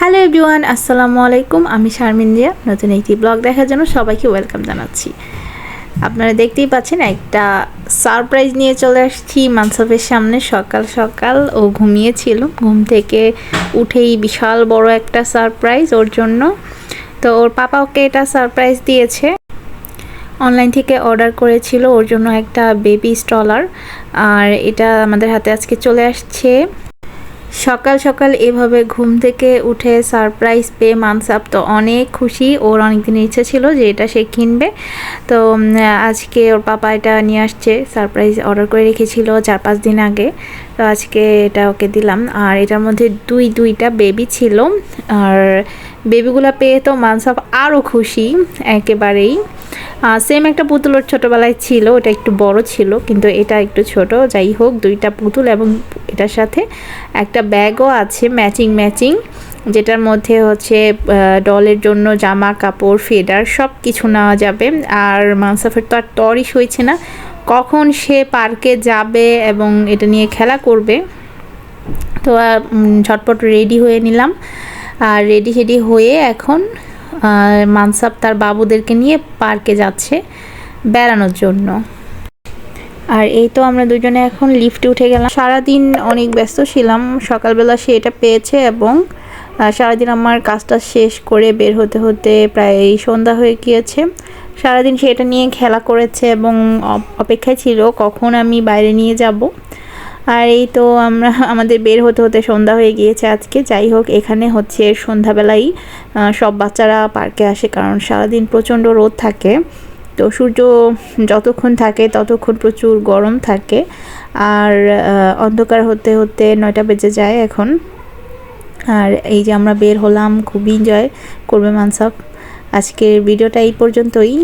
Hello everyone, আসসালামু আলাইকুম। আমি শারমিন জিয়া নতুন একটি ব্লগ দেখার জন্য সবাইকে ওয়েলকাম জানাচ্ছি। আপনারা দেখতেই পাচ্ছেন একটা সারপ্রাইজ নিয়ে চলে আসছি মানসাফের সামনে। সকাল সকাল ও ঘুমিয়েছিল। ঘুম থেকে উঠেই বিশাল বড় একটা সারপ্রাইজ ওর জন্য। তো ওর পাপা ওকে এটা সারপ্রাইজ দিয়েছে। অনলাইন থেকে অর্ডার করেছিল ওর জন্য একটা বেবি স্টলার আর এটা আমাদের হাতে আজকে চলে আসছে। সকাল সকাল এভাবে ঘুম থেকে উঠে সারপ্রাইজ পেয়ে মানসাপ তো অনেক খুশি। ওর অনেক দিনের ইচ্ছে ছিল যে এটা সে কিনবে। তো আজকে ওর পাপা এটা নিয়ে আসছে, সারপ্রাইজ অর্ডার করে রেখেছিল চার পাঁচ দিন আগে। তো আজকে এটা ওকে দিলাম। আর এটার মধ্যে দুই, দুইটা বেবি ছিল। আর বেবিগুলো পেয়ে তো মানসাপ আরও খুশি একেবারেই। সেম একটা পুতুল ওর ছোটোবেলায় ছিল, ওটা একটু বড় ছিল, কিন্তু এটা একটু ছোট। যাই হোক, দুইটা পুতুল এবং এটার সাথে একটা ব্যাগও আছে ম্যাচিং ম্যাচিং যেটার মধ্যে হচ্ছে ডলের জন্য জামা, কাপড় ফেডার সব কিছু নেওয়া যাবে। আর মানসাফের তো আর তরই সইছে না। কখন সে পার্কে যাবে এবং এটা নিয়ে খেলা করবে, তো ঝটপট রেডি হয়ে নিলাম। আর রেডি হেডি হয়ে এখন মানসাব তার বাবুদেরকে নিয়ে পার্কে যাচ্ছে বেড়ানোর জন্য। আর এই তো আমরা দুজনে এখন লিফটে উঠে গেলাম। সারাদিন অনেক ব্যস্ত ছিলাম। সকালবেলা সে এটা পেয়েছে এবং সারাদিন আমার কাজটা শেষ করে বের হতে হতে প্রায় সন্ধ্যা হয়ে গিয়েছে। সারাদিন সে এটা নিয়ে খেলা করেছে এবং অপেক্ষায় ছিল, কখন আমি বাইরে নিয়ে যাব। আর এই তো আমরা আমাদের বের হতে হতে সন্ধ্যা হয়ে গিয়েছে আজকে। যাই হোক, এখানে হচ্ছে সন্ধ্যাবেলাই সব বাচ্চারা পার্কে আসে কারণ সারাদিন প্রচণ্ড রোদ থাকে। তো সূর্য যতক্ষণ থাকে, ততক্ষণ প্রচুর গরম থাকে। আর অন্ধকার হতে হতে নয়টা বেজে যায় এখন। আর এই যে আমরা বের হলাম খুবই এনজয় করবে মানসাফ আজকের ভিডিওটা এই পর্যন্তই।